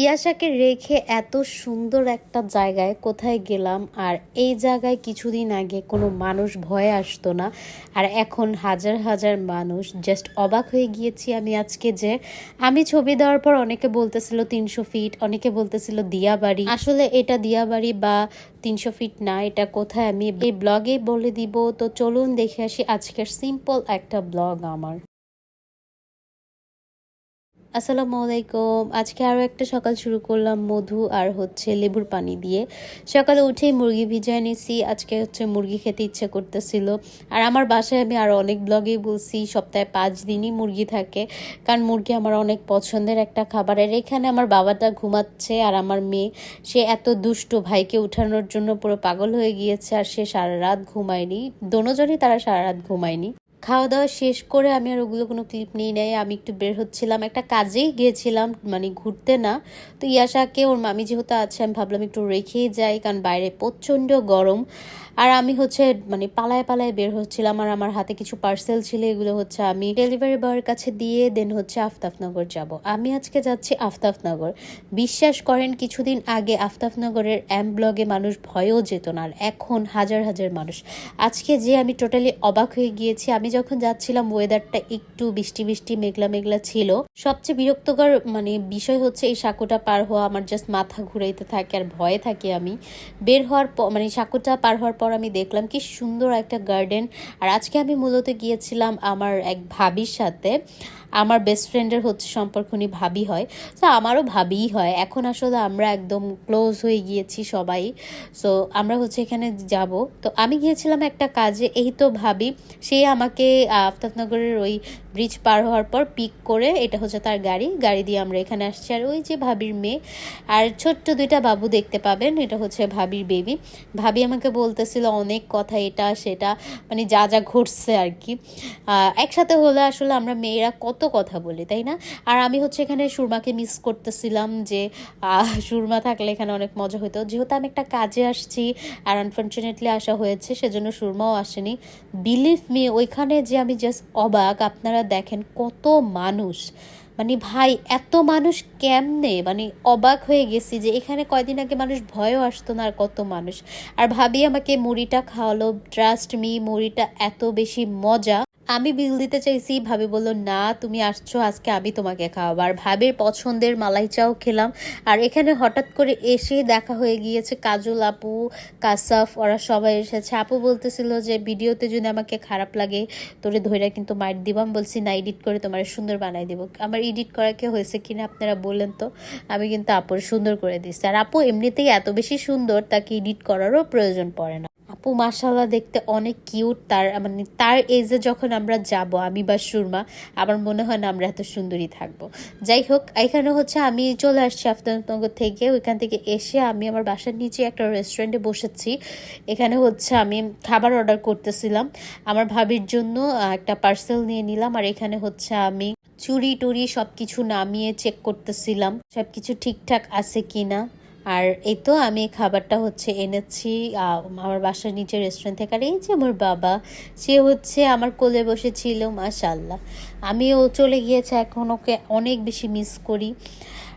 ইয়াশাকে রেখে এত সুন্দর একটা জায়গায় কোথায় গেলাম আর এই জায়গায় কিছুদিন আগে কোনো মানুষ ভয়ে আসতো না। আর এখন হাজার হাজার মানুষ জাস্ট অবাক হয়ে গিয়েছি আমি আজকে যে আমি ছবি দেওয়ার পর অনেকে বলতেছিল তিনশো ফিট অনেকে বলতেছিল দিয়াবাড়ি। আসলে এটা দিয়াবাড়ি বা তিনশো ফিট না, এটা কোথায়? আমি এই ব্লগে বলে দিব। তো চলুন দেখে আসি আজকের সিম্পল একটা ব্লগ আমার। আসসালামু আলাইকুম। আজকে আরও একটা সকাল শুরু করলাম মধু আর হচ্ছে লেবুর পানি দিয়ে। সকালে উঠেই মুরগি ভিজায় নিছি। আজকে হচ্ছে মুরগি খেতে ইচ্ছে করতেছিল। আর আমার বাসায় আমি আরও অনেক ব্লগেই বলছি, সপ্তাহে পাঁচ দিনই মুরগি থাকে। কারণ মুরগি আমার অনেক পছন্দের একটা খাবার। আর এখানে আমার বাবাটা ঘুমাচ্ছে আর আমার মেয়ে, সে এত দুষ্ট। ভাইকে উঠানোর জন্য পুরো পাগল হয়ে গিয়েছে আর সে সারা রাত ঘুমায়নি। দোনোজনই তারা সারা রাত ঘুমায়নি। খাওয়া দাওয়া শেষ করে আমি আর ওগুলো কোনো ক্লিপ নিই নাই। আমি একটু বের হচ্ছিলাম, একটা কাজেই গিয়েছিলাম মানে ঘুরতে না। তো ইয়াশাকে, ওর মামি যেহেতু আছে, আমি ভাবলাম একটু রেখেই যাই, কারণ বাইরে প্রচণ্ড গরম। আর আমি হচ্ছে মানে পালায় পালায় বের হচ্ছিলাম, আর আমার হাতে কিছু পার্সেল ছিল, এগুলো হচ্ছে আমি ডেলিভারি বয়ের কাছে দিয়ে দেন হচ্ছে আফতাফনগর যাব। আমি আজকে যাচ্ছি আফতাফনগর। বিশ্বাস করেন, কিছুদিন আগে আফতাফনগরের অ্যাম ব্লগে মানুষ ভয়েও যেত না, আর এখন হাজার হাজার মানুষ। আজকে যে আমি টোটালি অবাক হয়ে গিয়েছি, আমি যখন যাচ্ছিলাম ওয়েদারটা একটু বৃষ্টি বৃষ্টি, মেঘলা মেঘলা ছিল। সবচেয়ে বিরক্তকর মানে বিষয় হচ্ছে এই সাঁকোটা পার হওয়া, আমার জাস্ট মাথা ঘুরাইতে থাকে আর ভয়ে থাকি আমি। বের হওয়ার পর মানে সাঁকোটা পার হওয়ার পর আমি দেখলাম কি সুন্দর একটা গার্ডেন আর আজকে আমি মূলত গিয়েছিলাম আমার এক ভাবির সাথে। আমার বেস্ট ফ্রেন্ডের হচ্ছে সম্পর্ক উনি ভাবি হয়। তো আমারও ভাবিই হয়। এখন আসলে আমরা একদম ক্লোজ হয়ে গিয়েছি সবাই। সো আমরা হচ্ছে এখানে যাব। তো আমি গিয়েছিলাম একটা কাজে, এই তো ভাবি, সে আমাকে আফতাবনগরের ওই ব্রিজ পার হওয়ার পর পিক করে, এটা হচ্ছে তার গাড়ি। গাড়ি দিয়ে আমরা এখানে আসছি। আর ওই যে ভাবির মেয়ে, আর ছোট্ট দুইটা বাবু দেখতে পাবেন, এটা হচ্ছে ভাবির বেবি ভাবি আমাকে বলতেছিল, অনেক কথা, এটা, সেটা। মানে যা যা ঘটছে আর কি। একসাথে হলে আসলে আমরা মেয়েরা কত কথা বলি, তাই না? আর আমি হচ্ছে এখানে সুরমাকে মিস করতেছিলাম যে সুরমা থাকলে এখানে অনেক মজা হতো। যেহেতু আমি একটা কাজে আসছি আর আনফর্চুনেটলি আসা হয়েছে, সেজন্য সুরমাও আসেনি। বিলিভ মি ওইখানে যে আমি জাস্ট অবাক, আপনারা দেখেন কত মানুষ। মানে ভাই, এত মানুষ কেমনে? মানে অবাক হয়ে গেছি যে এখানে কয়দিন আগে মানুষ ভয়ও আসতো না আর কত মানুষ। আর ভাবি আমাকে মুড়িটা খাওয়ালো ট্রাস্ট মি মুড়িটা এত বেশি মজা। আমি বিল দিতে চাইছি। ভাবি বলল, না, তুমি আসছো, আজকে আমি তোমাকে খাওয়াবো। আর ভাবির পছন্দের মালাই চাও খেলাম। আর এখানে হঠাৎ করে এসে দেখা হয়ে গিয়েছে কাজল আপু, কাসাফ, ওরা সবাই এসেছে। আপু বলতেছিল যে, ভিডিওতে যদি আমাকে খারাপ লাগে, তোরে ধৈরা কিন্তু মাইট দিবাম। বলছি, না, এডিট করে তোমার সুন্দর বানাই দেবো। আমার এডিট করা কে হয়েছে কিনা আপনারা বললেন তো। আমি কিন্তু আপুর সুন্দর করে দিচ্ছি আর আপু এমনিতেই এত বেশি সুন্দর, তাকে এডিট করারও প্রয়োজন পড়ে না। আপু মাসাল্লাহ দেখতে অনেক কিউট তার মানে তার এজে যখন আমরা যাব, আমি বা সুরমা, আমার মনে হয় না আমরা এত সুন্দরী থাকব। যাই হোক, এখানে হচ্ছে আমি চলে আসছি আফতানগর থেকে। ওইখান থেকে এসে আমি আমার বাসার নিচে একটা রেস্টুরেন্টে বসেছি। এখানে হচ্ছে আমি খাবার অর্ডার করতেছিলাম। আমার ভাবির জন্য একটা পার্সেল নিয়ে নিলাম। আর এখানে হচ্ছে আমি চুরি টুরি সব কিছু নামিয়ে চেক করতেছিলাম। সব কিছু ঠিকঠাক আছে কিনা? আর এই তো আমি খাবারটা হচ্ছে এনেছি আমার বাসার নিচে রেস্টুরেন্ট থেকে। আর এই যে আমার বাবা, সে হচ্ছে আমার কোলে বসেছিল মাশাল্লাহ আমিও চলে গিয়েছে, এখন ওকে অনেক বেশি মিস করি।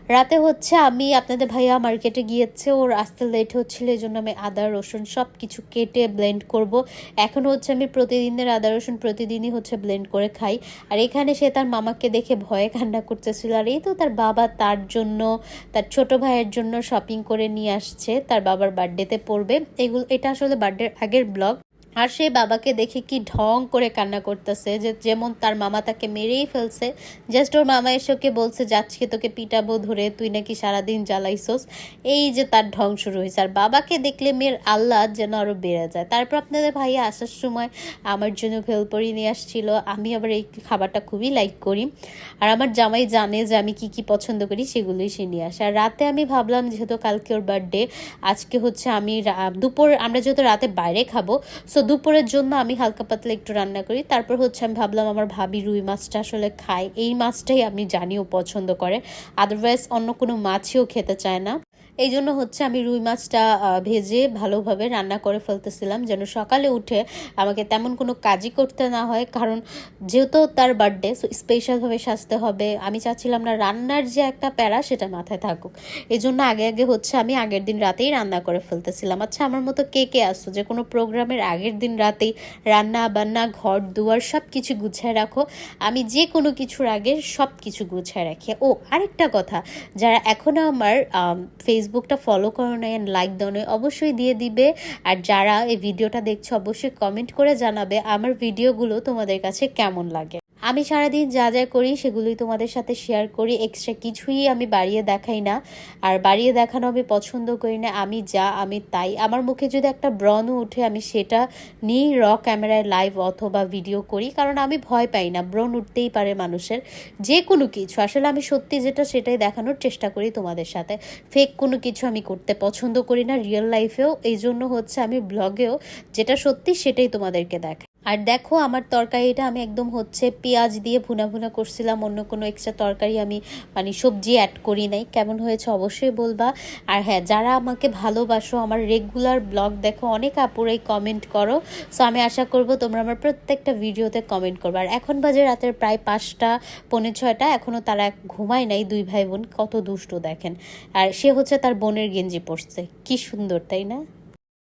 রাতে হচ্ছে আমি আপনাদের ভাইয়া মার্কেটে গিয়েছে, ওর আসতে লেট হচ্ছিল এই জন্য আমি আদা, রসুন সব কিছু কেটে ব্লেন্ড করব। এখন হচ্ছে আমি প্রতিদিনের আদা, রসুন প্রতিদিনই হচ্ছে ব্লেন্ড করে খাই। আর এখানে সে তার মামাকে দেখে ভয়ে কান্না করতেছিল, আর এই তো তার বাবা তার জন্য, তার ছোট ভাইয়ের জন্য শপিং করে নিয়ে আসছে, তার বাবার বার্থডেতে পড়বে। এগুলো, এটা আসলে বার্থডের আগের ব্লগ আর সে বাবাকে দেখে কি ঢং করে কান্না করতেছে, যে যেমন তার মামা তাকে মেরেই ফেলছে। জাস্ট ওর মামা এসে ওকে বলছে যাচ্ছি তোকে পিটাবো ধরে, তুই নাকি সারাদিন জ্বালাইছস। এই যে তার ঢং শুরু হয়েছে। আর বাবাকে দেখলে মেয়ের আল্লাহ যেন আরও বেড়ে যায়। তারপর আপনাদের ভাইয়া আসার সময় আমার জন্য ভেলপরি নিয়ে আসছিল। আমি আবার এই খাবারটা খুবই লাইক করি। আর আমার জামাই জানে যে আমি কি কি পছন্দ করি, সেগুলোই সে নিয়ে আসে। আর রাতে আমি ভাবলাম, যেহেতু কালকে ওর বার্থডে আজকে হচ্ছে আমি দুপুর আমরা যেহেতু রাতে বাইরে খাব সো দুপুরের জন্য আমি হালকা পাতলা একটু রান্না করি। তারপর হচ্ছে আমি ভাবলাম আমার ভাবি রুই মাছটা আসলে খাই এই মাছটাই আমি জানিও পছন্দ করে। আদারওয়াইজ অন্য কোনো মাছও খেতে চায় না। এই জন্য হচ্ছে আমি রুই মাছটা ভেজে ভালোভাবে রান্না করে ফেলতেছিলাম যেন সকালে উঠে আমাকে তেমন কোনো কাজই করতে না হয়। কারণ যেহেতু তার বার্থডে সো স্পেশালভাবে সাজতে হবে। আমি চাচ্ছিলাম না রান্নার যে একটা প্যারা সেটা মাথায় থাকুক। এই জন্য আগে আগে হচ্ছে আমি আগের দিন রাতেই রান্না করে ফেলতেছিলাম। আচ্ছা আমার মতো কে কে আসছো? যে কোনো প্রোগ্রামের আগের দিন রাতেই রান্না বান্না ঘর দুয়ার সব কিছু গুছায় রাখো। আমি যে কোনো কিছুর আগে সব কিছু গুছায় রাখি। ও আরেকটা কথা যারা এখনও আমার আম, ফেসবুকটা ফলো করো নাই অ্যান্ড লাইক দাও নাই অবশ্যই দিয়ে দিবে। আর যারা এই ভিডিওটা দেখছ, অবশ্যই কমেন্ট করে জানাবে আমার ভিডিওগুলো তোমাদের কাছে কেমন লাগে। আমি সারাদিন যা যা করি সেগুলোই তোমাদের সাথে শেয়ার করি। এক্সট্রা কিছুই আমি বাড়িয়ে দেখাই না। আর বাড়িয়ে দেখানো আমি পছন্দ করি না। আমি যা, আমি তাই। আমার মুখে যদি একটা ব্রণ উঠে, আমি সেটা নিয়েই র ক্যামেরায় লাইভ অথবা ভিডিও করি। কারণ আমি ভয় পাই না। ব্রণ উঠতেই পারে মানুষের যে কোনো কিছু। আসলে আমি সত্যি যেটা, সেটাই দেখানোর চেষ্টা করি তোমাদের সাথে। ফেক কোনো কিছু আমি করতে পছন্দ করি না রিয়েল লাইফেও এই জন্য হচ্ছে আমি ব্লগেও যেটা সত্যি সেটাই তোমাদেরকে দেখাই। আর দেখো আমার তরকারিটা আমি একদম হচ্ছে পেঁয়াজ দিয়ে ভুনা ভুনা করছিলাম, অন্য কোনো এক্সট্রা তরকারি আমি মানে সবজি অ্যাড করি নাই। কেমন হয়েছে অবশ্যই বলবা। আর হ্যাঁ যারা আমাকে ভালোবাসো, আমার রেগুলার ব্লগ দেখো, অনেক আপুরাই কমেন্ট করো। সো আমি আশা করব তোমরা আমার প্রত্যেকটা ভিডিওতে কমেন্ট করবে। আর এখন বাজে রাতের প্রায় পাঁচটা, পৌনে ছয়টা এখনও তারা ঘুমায় নাই, দুই ভাই বোন, কত দুষ্ট দেখেন। আর সে হচ্ছে তার বোনের গেঞ্জি পরছে, কি সুন্দর, তাই না?